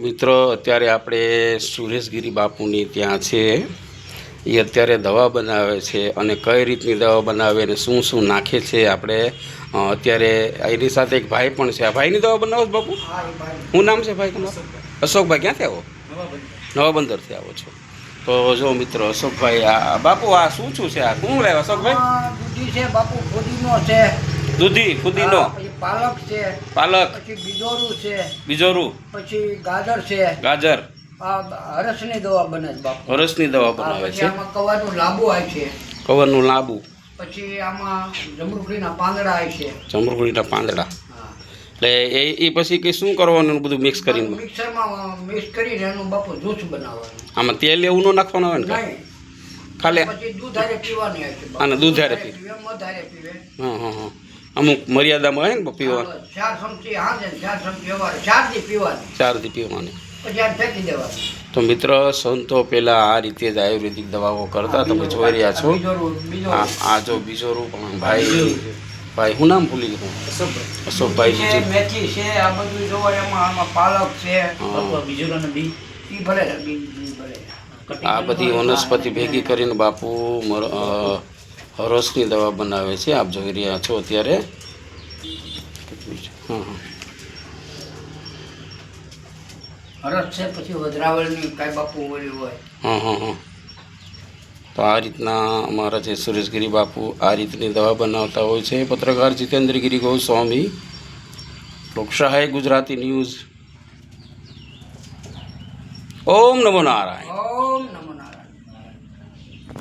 મિત્રો અત્યારે આપણે સુરેશગીરી બાપુની ત્યાં છે. એ અત્યારે દવા બનાવે છે અને કઈ રીતની દવા બનાવે અને શું શું નાખે છે આપણે અત્યારે એની સાથે એક ભાઈ પણ છે. આ ભાઈની દવા બનાવો બાપુ? શું નામ છે ભાઈ તમારું? અશોકભાઈ. ક્યાંથી આવો? નવા બંદરથી આવો છો. તો જો મિત્રો અશોકભાઈ આ બાપુ આ શું શું છે? આ શું લાવ્યા? અશોકભાઈ? દૂધી છે બાપુ ફુદીનો છે. દૂધી ફુદીનો. પાલક છે પાલક. પછી બીજોરું છે બીજોરું. પછી ગાજર છે. ગાજર. હરસની દવા બને છે બાપુ. હરસની દવા બનાવે છે. આમાં કવાનું લાંબુ આવે છે. કવરનું લાંબુ. પછી આમાં જમરૂખડીના પાંદડા આવે છે. જમરૂખડીના પાંદડા. એટલે એ એ પછી કે શું કરવાનું બધું મિક્સ કરીને? મિક્સરમાં મિક્સ કરીને એનું બાપુ જ્યુસ બનાવવાનું. આમાં તેલ એવું ન નાખવાનું આવે ને કાંઈ? ખાલી પછી દૂધ હારે પીવાની આવે છે અને આને દૂધ હારે પીવે મધ હારે પીવે હા હા હા. અમુક મર્યાદામાં હોય ને પીવાનું આ ચાર ચમચી હાજે ચાર ચમચી સવારે ચાર પીવાની. ચારથી પીવાની. પછી આ ફેંકી દેવાની. તો મિત્ર સંતો પહેલાં આ રીતે જ આયુર્વેદિક દવાઓ કરતા તમે જોઈ રહ્યા છો. આ આ જો બીજો રૂપ ભાઈ ભાઈ હું નામ ભૂલી ગયો. અશોકભાઈ. છે, મેથી છે આ બધું જોવો એમાં પાલક છે. હા. ઈ ભલે. બી બી ભલે. આ બધી વનસ્પતિ ભેગી કરીને બાપુ મર- હરસની દવા બનાવે છે આપ જોઈ રહ્યા છો અત્યારે. હા હા. હરસ છે પછી વજરાવળની કાંઈ બાપુ ઓલી હોય. હા હા હા. તો આ રીતના અમારા જે સુરેશગીરી બાપુ આ રીતની દવા બનાવતા હોય છે. પત્રકાર જીતેન્દ્રગીરી ગોસ્વામી લોકસહાય ગુજરાતી ન્યૂઝ. ઓમ નમો નારાયણ.